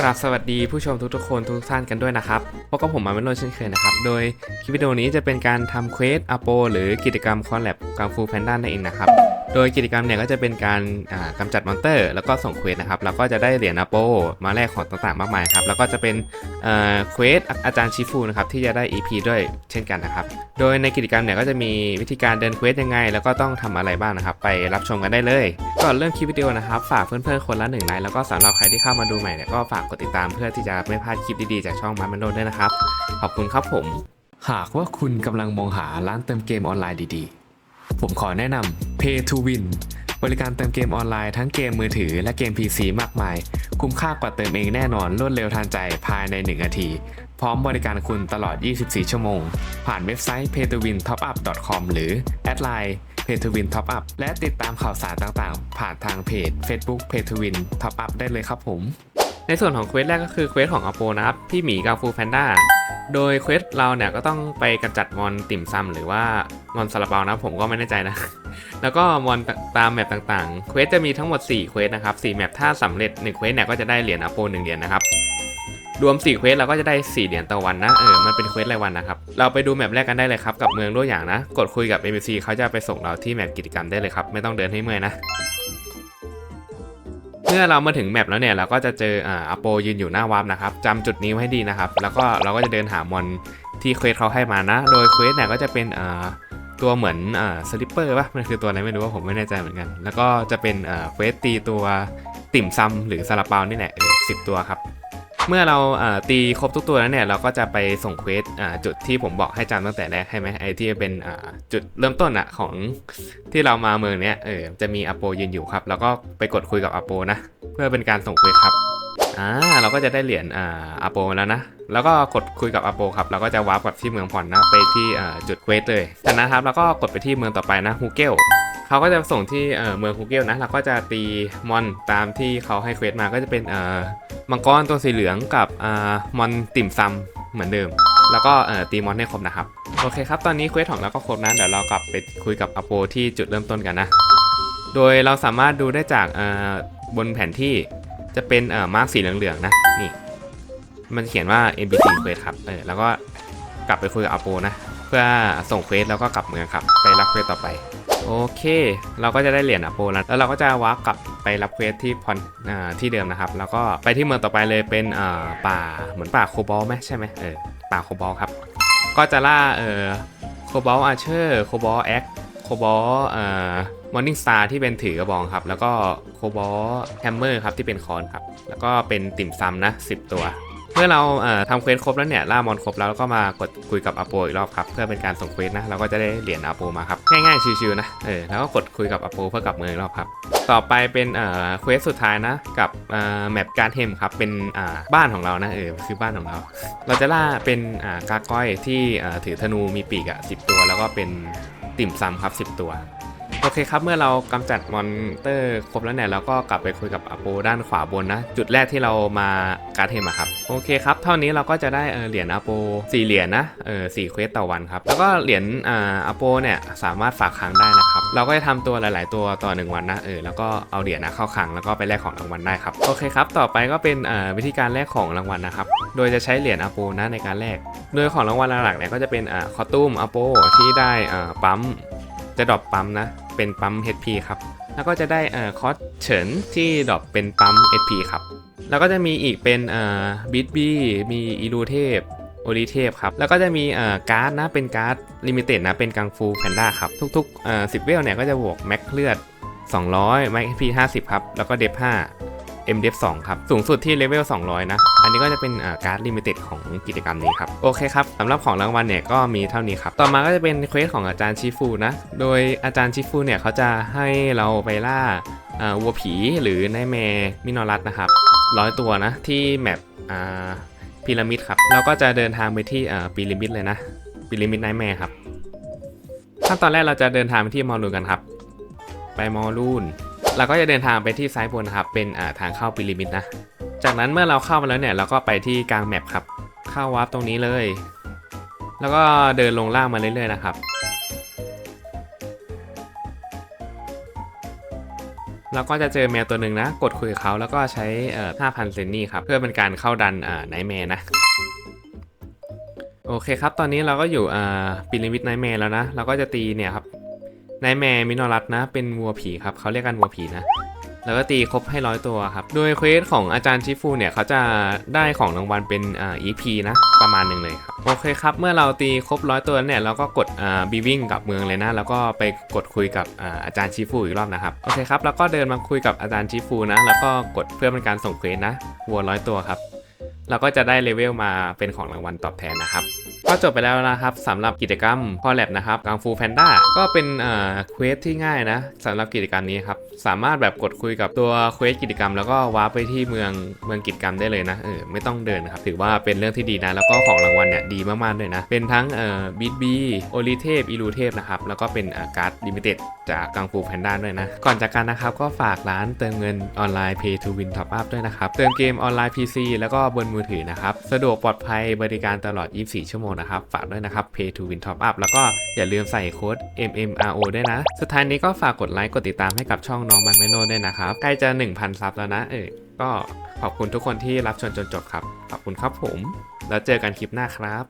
กราบสวัสดีผู้ชมทุกๆคนทุกท่านกันด้วยนะครับพบกับผมมาเป็นโลเช่นเคยนะครับ โดยคลิปวิดีโอนี้จะเป็นการทำเควสอโปหรือกิจกรรมคอนแลบกังฟูแพนด้านั่นเองนะครับ โดยกิจกรรมเนี่ยก็จะเป็นการอ่าจัดมอนเตอร์ แล้วก็ส่งเควสนะครับแล้วก็จะได้เหรียญอโปมาแลกของต่างๆ มากมายครับแล้วก็จะเป็นเควสอาจารย์ชิฟูนะครับที่จะได้ EP ด้วยเช่นกันนะครับ โดยในกิจกรรมเนี่ยก็จะมีวิธีการเดินเควสยังไง แล้วก็ต้องทำอะไรบ้างนะครับ ไปรับชมกันได้เลย ก่อนเริ่มคลิปวิดีโอนะครับฝากเพื่อนๆคนละหนึ่งไลค์แล้วก็สำหรับใครที่เข้ามาดูใหม่เนี่ยก็ฝากกดติดตามเพื่อที่จะไม่พลาดคลิปดีๆจากช่องมันมันโดด้วยนะครับขอบคุณครับผม หากว่าคุณกำลังมองหาร้านเติมเกมออนไลน์ดีๆ ผมขอแนะนำ Pay to Win บริการเติมเกมออนไลน์ทั้งเกมมือถือและเกม PC มากมาย คุ้มค่ากว่าเติมเองแน่นอนรวดเร็วทันใจภายใน 1 นาที พร้อมบริการคุณตลอด 24 ชั่วโมง ผ่านเว็บไซต์ paytowintopup.com หรือแอดไลน์ paytowintopup และติดตามข่าวสารต่างๆ ผ่านทางเพจ Facebook paytowin topup ได้เลยครับผม ในส่วนของเควสแรกก็คือเควสของอโปนะครับพี่หมีกังฟูแพนด้าโดยเควสเราเนี่ยก็ต้องไปกำจัดมอนติ่มซำหรือว่ามอนซาลาเปานะผมก็ไม่แน่ใจนะ แล้วก็มอนตามแมปต่างๆ เควสจะมีทั้งหมด 4 เควสนะครับ 4 แมปถ้าสำเร็จ1เควสเนี่ยก็จะได้เหรียญอโป1เหรียญนะครับ รวม 4 เควสเราก็จะได้ 4 เหรียญต่อวันนะ เออ มันเป็นเควสรายวันนะครับ เราไปดูแมปแรกกันได้เลยครับ กับเมืองตัวอย่างนะ กดคุยกับ NPC เขาจะไปส่งเราที่แมปกิจกรรมได้เลยครับ ไม่ต้องเดินให้เมื่อยนะเมื่อเรามาถึงแมปแล้วเนี่ยเราก็จะเจออ่าอโปยืนอยู่หน้าวาร์ปนะครับจำจุดนี้ไว้ให้ดีนะครับ แล้วก็เราก็จะเดินหามอนที่เควสเขาให้มานะ โดยเควสเนี่ยก็จะเป็นอ่า ตัวเหมือนอ่าสลิปเปอร์ป่ะมันคือตัวอะไรไม่รู้ว่าผมไม่แน่ใจเหมือนกัน แล้วก็จะเป็นอ่าเควสตีตัวติ่มซำหรือซาลาเปานี่แหละเออสิบตัวครับ เมื่อเราตีครบทุกตัวแล้วเนี่ยเราก็จะไปส่งเควสจุดที่ผมบอกให้จำตั้งแต่แรกใช่ไหมไอ้ที่เป็นจุดเริ่มต้นอะของที่เรามาเมืองเนี้ยเออจะมีอโปยืนอยู่ครับ แล้วก็ไปกดคุยกับอโปนะ เพื่อเป็นการส่งเควสครับ อ่าเราก็จะได้เหรียญอ่าอโปแล้วนะ แล้วก็กดคุยกับอโปครับเราก็จะวาร์ปกับที่เมืองผ่อนนะไปที่อ่าจุดเควสเลยจากนั้นครับเราก็กดไปที่เมืองต่อไปนะฮูเกลเขาก็จะส่งที่เอ่อเมืองฮูเกลนะเราก็จะตีมอนตามที่เขาให้เควสมาก็จะเป็นอ่อมังกรตัวสีเหลืองกับอ่ามอนติ่มซำเหมือนเดิม แล้วก็อ่อตีมอนให้ครบนะครับโอเคครับตอนนี้เควสของเราก็ครบนะเดี๋ยวเรากลับไปคุยกับอโปที่จุดเริ่มต้นกันนะโดยเราสามารถดูได้จากบนแผนที่ จะเป็นเอ่อมาร์กสีเหลืองๆนะนี่มันเขียนว่า NPC เควสครับเออแล้วก็กลับไปคุยกับอโปนะ เพื่อส่งเควสแล้วก็กลับเมืองครับ ไปรับเควสต่อไป โอเค เราก็จะได้เหรียญอโปแล้วแล้วเราก็จะวาร์ปกลับไปรับเควสที่พอนอ่าที่เดิมนะครับ แล้วก็ไปที่เมืองต่อไปเลยเป็นอ่าป่าเหมือนป่าโคบอลไหมใช่ไหมเออป่าโคบอลครับ ก็จะล่าเออโคบอลอาเชอร์โคบอลแอคโคบอลเอ่อ มอร์นิ่งสตาร์ที่เป็นถือกระบองครับ แล้วก็โคบอลแฮมเมอร์ครับที่เป็นคอนครับ แล้วก็เป็นติ่มซำนะ 10 ตัว เมื่อเราเอ่อทำเควสครบแล้วเนี่ยล่ามอนครบแล้วก็มากดคุยกับอโปอีกรอบครับ เพื่อเป็นการส่งเควสนะ เราก็จะได้เหรียญอโปมาครับ ง่ายๆ ชิวๆนะเออแล้วก็กดคุยกับอโปเพื่อกลับเมืองอีกรอบครับต่อไปเป็นเอ่อเควสสุดท้ายนะกับเอ่อแมปการเทมครับเป็นอ่าบ้านของเรานะเออคือบ้านของเรา เราจะล่าเป็นอ่ากาก้อยที่เอ่อถือธนูมีปีกอะสิตัว แล้วก็เป็นติ่มซำครับ 10 ตัว โอเคครับ เมื่อเรากำจัดมอนเตอร์ครบแล้วเนี่ยเราก็กลับไปคุยกับอโปด้านขวาบนนะ จุดแรกที่เรามาการเทมครับ โอเคครับ เท่านี้เราก็จะได้เหรียญอโป4เหรียญนะเออสี่เควสต่อวันครับ แล้วก็เหรียญอาโปเนี่ยสามารถฝากค้างได้นะครับ เราก็จะทำตัวหลาย ๆ ตัวต่อ 1 วันนะเออแล้วก็เอาเหรียญนะเข้าค้างแล้วก็ไปแลกของรางวัลได้ครับโอเคครับต่อไปก็เป็นวิธีการแลกของรางวัลนะครับโดยจะใช้เหรียญอโปนะในการแลกโดยของรางวัลหลักๆเนี่ยก็จะเป็นคอตุ้มอโปที่ได้ปั๊มจะดรอปปั๊มนะ เป็นปั๊ม HP ครับ แล้วก็จะได้เอ่อคอสเฉินที่ดรอปเป็นปั๊ม HP ครับ แล้วก็จะมีอีกเป็นเอ่อบิทบี้มีอีลูเทพโอริเทพครับ แล้วก็จะมีเอ่อการ์ดนะเป็นการ์ดลิมิเต็ดนะเป็นกังฟูแพนด้าครับ ทุกๆเอ่อสิบเวลเนี่ยก็จะบวกแม็กเลือด 200 แม็ก HP 50 ครับ แล้วก็เดฟ5 m d f 2ครับ สูงสุดที่เลเวล 200 นะ อันนี้ก็จะเป็นการ์ดลิมิเต็ดของกิจกรรมนี้ครับ โอเคครับสำหรับของรางวัลเนี่ยก็มีเท่านี้ครับ ต่อมาก็จะเป็นเควสของอาจารย์ชิฟูนะ โดยอาจารย์ชิฟูเนี่ยเขาจะให้เราไปล่าวัวผีหรือนายแมมินอรัสนะครับร้อยตัวนะที่แมปพีระมิดครับ เราก็จะเดินทางไปที่พีระมิดเลยนะพีระมิดนายแมครับขั้นตอนแรกเราจะเดินทางไปที่มอลลูนกันครับ ไปมอลลูน เราก็จะเดินทางไปที่ซ้ายบนนะครับ เป็นทางเข้าพีระมิดนะ จากนั้นเมื่อเราเข้ามาแล้วเนี่ยเราก็ไปที่กลางแมปครับ เข้าวาร์ปตรงนี้เลย แล้วก็เดินลงล่างมาเรื่อยๆนะครับแล้วก็จะเจอแมวตัวหนึ่งนะ กดคุยกับเขาแล้วก็ใช้5,000เซนนี่ครับ เพื่อเป็นการเข้าดันไนแมร์นะโอเคครับ ตอนนี้เราก็อยู่ปิรามิดไนแมร์แล้วนะ เราก็จะตีเนี่ยครับ ไนแมร์มินอรัสนะ เป็นวัวผีครับเขาเรียกกันวัวผีนะ แล้วก็ตีครบให้ร้อยตัวครับ โดยเควสของอาจารย์ชิฟูเนี่ยเขาจะได้ของรางวัลเป็นอ่า EP นะ ประมาณหนึ่งเลยครับ โอเคครับ เมื่อเราตีครบร้อยตัวแล้วเนี่ยเราก็กดอ่าบีวิ่งกับเมืองเลยนะ แล้วก็ไปกดคุยกับอ่าอาจารย์ชิฟูอีกรอบนะครับ โอเคครับ แล้วก็เดินมาคุยกับอาจารย์ชิฟูนะ แล้วก็กดเพื่อเป็นการส่งเควสนะ วัวร้อยตัวครับ เราก็จะได้เลเวลมาเป็นของรางวัลตอบแทนนะครับ ก็จบไปแล้วนะครับสำหรับกิจกรรมพอแลบนะครับกังฟูแพนด้าก็เป็นเอ่อเควสที่ง่ายนะสำหรับกิจกรรมนี้ครับ สามารถแบบกดคุยกับตัวเควสกิจกรรม แล้วก็วาร์ปไปที่เมืองเมืองกิจกรรมได้เลยนะเออไม่ต้องเดินครับถือว่าเป็นเรื่องที่ดีนะ แล้วก็ของรางวัลเนี่ยดีมากๆเลยนะ เป็นทั้งเอ่อบีทบีโอลิเทพอีลูเทพนะครับแล้วก็เป็นเอ่อการ์ดลิมิเต็ดจากกังฟูแพนด้าด้วยนะ ก่อนจากกันนะครับก็ฝากร้านเติมเงินออนไลน์ Pay to Win Top Up ด้วยนะครับเติมเกมออนไลน์ PC แล้วก็บนมือถือนะครับ สะดวกปลอดภัยบริการตลอด 24 ชั่วโมงนะครับ ฝากด้วยนะครับ Pay to Win Top Up แล้วก็อย่าลืมใส่โค้ด MMRO ด้วยนะ สุดท้ายนี้ก็ฝากกดไลค์กดติดตามให้กับช่องน้องมันไม่โลด้วยนะครับใกล้จะ 1,000 ซับแล้วนะเออก็ขอบคุณทุกคนที่รับชมจนจบครับขอบคุณครับผม แล้วเจอกันคลิปหน้าครับ